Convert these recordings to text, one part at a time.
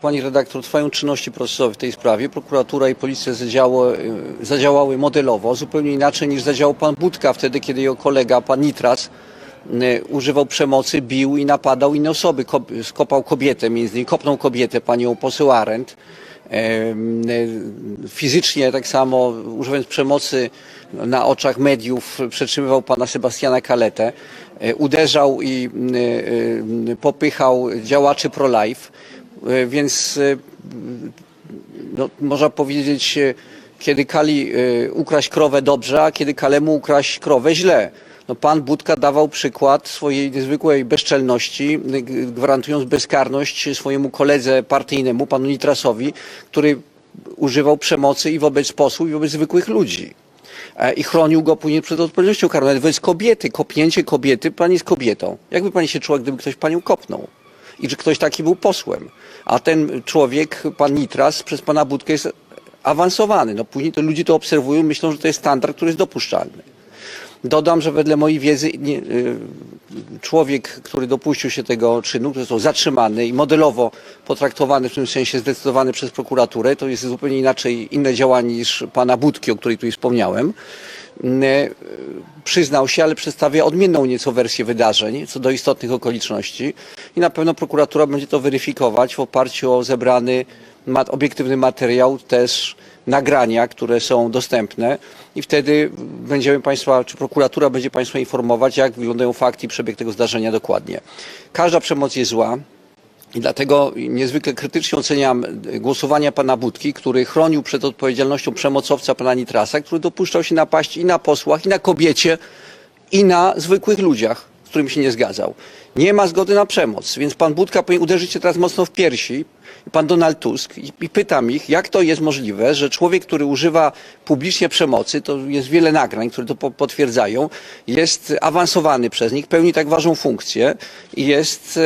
Pani redaktor, trwają czynności procesowe w tej sprawie. Prokuratura i policja zadziało, y, zadziałały modelowo, zupełnie inaczej niż zadziałał pan Budka wtedy, kiedy jego kolega, pan Nitras, y, używał przemocy, bił i napadał inne osoby. Ko- skopał kobietę, między innymi kopnął kobietę, panią poseł Arendt. Y, Fizycznie tak samo, używając przemocy na oczach mediów, przetrzymywał pana Sebastiana Kaletę. Uderzał i popychał działaczy pro-life. E, Więc e, no, można powiedzieć, e, kiedy Kali ukraść krowę dobrze, a kiedy Kalemu ukraść krowę źle. No, pan Budka dawał przykład swojej niezwykłej bezczelności, gwarantując bezkarność swojemu koledze partyjnemu, panu Nitrasowi, który używał przemocy i wobec posłów, i wobec zwykłych ludzi. I chronił go później przed odpowiedzialnością karną. Nawet wobec kobiety, kopnięcie kobiety, pani jest kobietą. Jakby pani się czuła, gdyby ktoś panią kopnął? I że ktoś taki był posłem. A ten człowiek, pan Nitras, przez pana Budkę jest awansowany. No później to ludzie to obserwują, myślą, że to jest standard, który jest dopuszczalny. Dodam, że wedle mojej wiedzy nie, y, człowiek, który dopuścił się tego czynu, który został zatrzymany i modelowo potraktowany, w tym sensie zdecydowany przez prokuraturę, to jest zupełnie inaczej, inne działanie niż pana Budki, o której tu wspomniałem. Y, Przyznał się, ale przedstawia odmienną nieco wersję wydarzeń co do istotnych okoliczności i na pewno prokuratura będzie to weryfikować w oparciu o zebrany obiektywny materiał, też nagrania, które są dostępne i wtedy będziemy Państwa, czy prokuratura będzie Państwa informować, jak wyglądają fakty i przebieg tego zdarzenia dokładnie. Każda przemoc jest zła. I dlatego niezwykle krytycznie oceniam głosowania pana Budki, który chronił przed odpowiedzialnością przemocowca pana Nitrasa, który dopuszczał się napaści i na posłach, i na kobiecie, i na zwykłych ludziach, z którymi się nie zgadzał. Nie ma zgody na przemoc, więc pan Budka powinien uderzyć się teraz mocno w piersi, pan Donald Tusk, i, i pytam ich, jak to jest możliwe, że człowiek, który używa publicznie przemocy, to jest wiele nagrań, które to po, potwierdzają, jest awansowany przez nich, pełni tak ważną funkcję i jest e,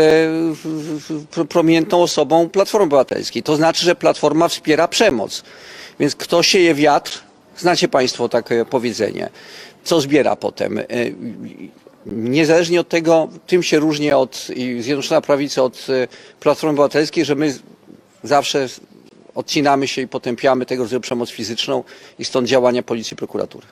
w- w- prominentną osobą Platformy Obywatelskiej. To znaczy, że Platforma wspiera przemoc. Więc kto sieje wiatr, znacie Państwo takie powiedzenie, co zbiera potem. E, Niezależnie od tego, tym się różni od Zjednoczona Prawica od e, Platformy Obywatelskiej, że my zawsze odcinamy się i potępiamy tego rodzaju przemoc fizyczną i stąd działania policji i prokuratury.